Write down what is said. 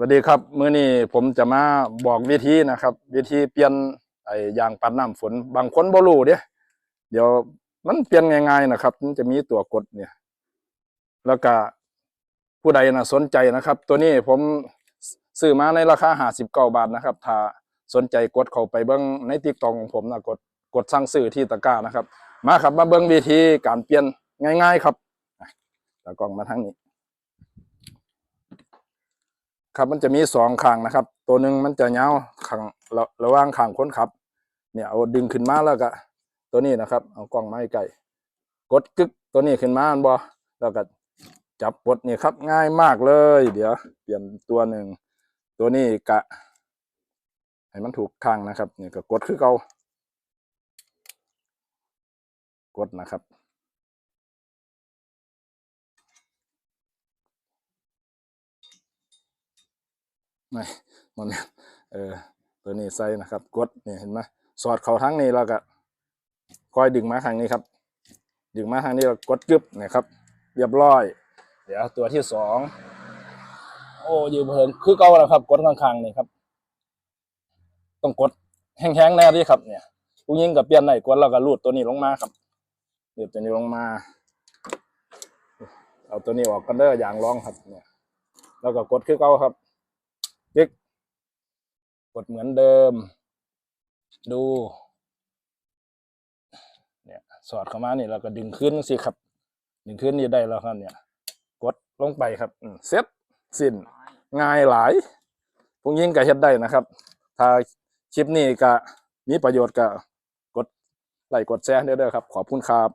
สวัสดีครับมื้อนี้ผมจะมาบอกวิธีนะครับ วิธีเปลี่ยนไอ้ยางปัดน้ำฝน บางคนบ่รู้เด้เดี๋ยวมันเปลี่ยนง่ายๆนะครับ มันจะมีตัวกดเนี่ย แล้วก็ผู้ใดนะสนใจนะครับ ตัวนี้ผมซื้อมาในราคา59บาทนะครับ ถ้าสนใจกดเข้าไปเบิ่งใน TikTok ของผมนะกดกดสั่งซื้อที่ตะกร้านะครับ มาครับมาเบิ่งวิธีการเปลี่ยนง่าย ๆ ครับอะตากล้องมาทางนี้ ครับมันจะมีสองข้างนะครับ ตัวหนึ่งมันจะยาวข้างระระหว่างข้างคนขับ เนี่ยเอาดึงขึ้นมาแล้วก็ตัวนี้นะครับ เอากล้องมาใกล้ๆกดกึกตัวนี้ขึ้นมาอันบอแล้วก็จับปลดนี่ครับ ง่ายมากเลย เดี๋ยว เปลี่ยนตัวหนึ่งตัวนี้กะให้มันถูกข้างนะครับเนี่ก็กดคือเกากดนะครับ ไม่มันเออตัวนี้ใส่นะครับ กดนี่เห็นไหมสอดเข้าทั้งนี้แล้วก็คอยดึงมาทางนี้ครับ ดึงมาทางนี้แล้วกดกึบนี่ยครับ เรียบร้อย เดี๋ยวตัวที่สองโอ้ยืมเพิงคือเก่าแล้วครับ กดข้างๆนี่ครับ ต้องกดแห้งๆแน่ดิครับ เนี่ยผู้ยิงกับเปลี่ยนไหนกดแล้วก็ลูดตัวนี้ลงมาครับลูดตัวนี้ลงมา เอาตัวนี้ออกกันเด้ออย่างรองครับ เนี่ย แล้วก็กดคือเก่าครับ ยึกกดเหมือนเดิม ดูเนี่ยสอดเข้ามาเนี่ยเราก็ดึงขึ้นสิครับ ดึงขึ้นนี่ได้แล้วครับเนี่ย กดลงไปครับเซ็ตสิ้นง่ายหลายพวกยิงก็เฮ็ดได้นะครับ ถ้าคลิปนี้ก็มีประโยชน์ก็กดไลค์กดแชร์เด้อๆครับ ขอบคุณครับ